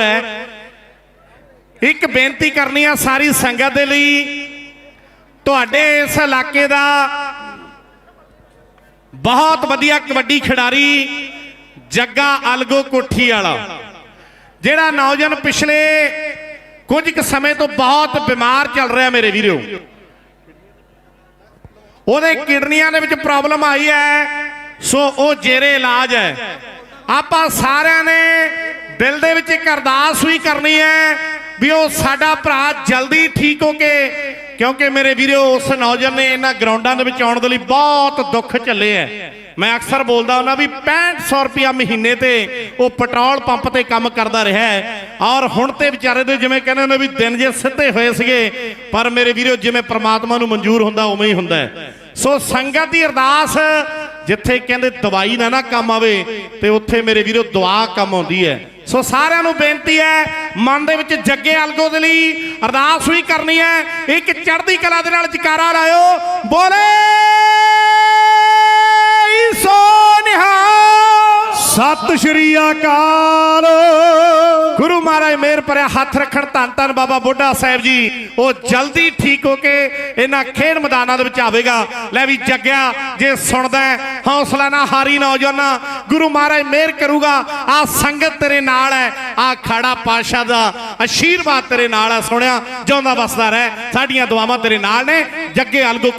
ਹੈ। ਇੱਕ ਬੇਨਤੀ ਕਰਨੀ ਆ ਸਾਰੀ ਸੰਗਤ ਦੇ ਲਈ। ਤੁਹਾਡੇ ਇਸ ਇਲਾਕੇ ਦਾ ਬਹੁਤ ਵਧੀਆ ਕਬੱਡੀ ਖਿਡਾਰੀ ਜੱਗਾ ਅਲਗੋ ਕੋਠੀ ਵਾਲਾ। ਜਿਹੜਾ ਨੌਜਵਾਨ ਪਿਛਲੇ ਕੁਝ ਕੁ ਸਮੇਂ ਤੋਂ ਬਹੁਤ ਬਿਮਾਰ ਚੱਲ ਰਿਹਾ ਮੇਰੇ ਵੀਰੋ। ਉਹਦੇ ਕਿਡਨੀਆਂ ਦੇ ਵਿੱਚ ਪ੍ਰੋਬਲਮ ਆਈ ਹੈ, ਸੋ ਉਹ ਜੇਰੇ ਇਲਾਜ ਹੈ। ਆਪਾਂ ਸਾਰਿਆਂ ਨੇ ਦਿਲ ਦੇ ਵਿੱਚ ਇੱਕ ਅਰਦਾਸ ਵੀ ਕਰਨੀ ਹੈ ਵੀ ਉਹ ਸਾਡਾ ਭਰਾ ਜਲਦੀ ਠੀਕ ਹੋ ਕੇ, ਕਿਉਂਕਿ ਮੇਰੇ ਵੀਰੋ, ਉਸ ਨੌਜਵਾਨ ਨੇ ਇਹਨਾਂ ਗਰਾਊਂਡਾਂ ਦੇ ਵਿੱਚ ਆਉਣ ਦੇ ਲਈ ਬਹੁਤ ਦੁੱਖ ਝੱਲੇ ਹੈ। ਮੈਂ ਅਕਸਰ ਬੋਲਦਾ ਹੁੰਦਾ ਵੀ 6500 ਰੁਪਿਆ ਮਹੀਨੇ ਤੇ ਉਹ ਪੈਟਰੋਲ ਪੰਪ ਤੇ ਕੰਮ ਕਰਦਾ ਰਿਹਾ ਔਰ ਹੁਣ ਤੇ ਵਿਚਾਰੇ ਦੇ ਜਿਵੇਂ ਕਹਿੰਦੇ ਨੇ ਵੀ ਦਿਨ ਜੇ ਸਿੱਧੇ ਹੋਏ ਸੀਗੇ, ਪਰ ਮੇਰੇ ਵੀਰੋ ਜਿਵੇਂ ਪ੍ਰਮਾਤਮਾ ਨੂੰ ਮਨਜ਼ੂਰ ਹੁੰਦਾ, ਉਵੇਂ ਹੀ ਹੁੰਦਾ ਸੋ ਸੰਗਤ ਦੀ ਅਰਦਾਸ, ਜਿੱਥੇ ਕਹਿੰਦੇ ਦਵਾਈ ਨਾ ਨਾ ਕੰਮ ਆਵੇ, ਤੇ ਉੱਥੇ ਮੇਰੇ ਵੀਰੋ ਦੁਆ ਕੰਮ ਆਉਂਦੀ ਹੈ। ਸੋ ਸਾਰਿਆਂ ਨੂੰ ਬੇਨਤੀ ਹੈ, ਮਨ ਦੇ ਵਿੱਚ ਜੱਗੇ ਅਲਗੋ ਦੇ ਲਈ ਅਰਦਾਸ ਵੀ ਕਰਨੀ ਹੈ। ਇੱਕ ਚੜ੍ਹਦੀ ਕਲਾ ਦੇ ਨਾਲ ਜਕਾਰਾ ਲਾਇਓ। ਬੋਲੇ! ਸਤਿ ਸ਼੍ਰੀ ਅਕਾਲ। ਗੁਰੂ ਮਹਾਰਾਜ ਮਿਹਰ ਭਰਿਆ ਹੱਥ ਰੱਖਣ ਧੰਨ ਧੰਨ ਬਾਬਾ ਬੁੱਢਾ ਸਾਹਿਬ ਜੀ। ਉਹ ਜਲਦੀ ਠੀਕ ਹੋ ਕੇ ਇਹਨਾਂ ਖੇਡ ਮੈਦਾਨਾਂ ਦੇ ਵਿੱਚ ਆਵੇਗਾ। ਲੈ ਵੀ ਜੱਗਿਆ, ਜੇ ਸੁਣਦਾ ਹੌਸਲਾ ਨਾ ਹਾਰੀ ਨੌਜਵਾਨਾ, ਗੁਰੂ ਮਹਾਰਾਜ ਮਿਹਰ ਕਰੂਗਾ। ਆ ਸੰਗਤ ਤੇਰੇ ਨਾਲ ਹੈ, ਆ ਖਾੜਾ ਪਾਸ਼ਾ ਦਾ ਆਸ਼ੀਰਵਾਦ ਤੇਰੇ ਨਾਲ ਹੈ, ਸੁਣਿਆ, ਜਿਉਂਦਾ ਵਸਦਾ ਰਹਿ, ਸਾਡੀਆਂ ਦੁਆਵਾਂ ਤੇਰੇ ਨਾਲ ਨੇ, ਜੱਗੇ ਅਲਗੋ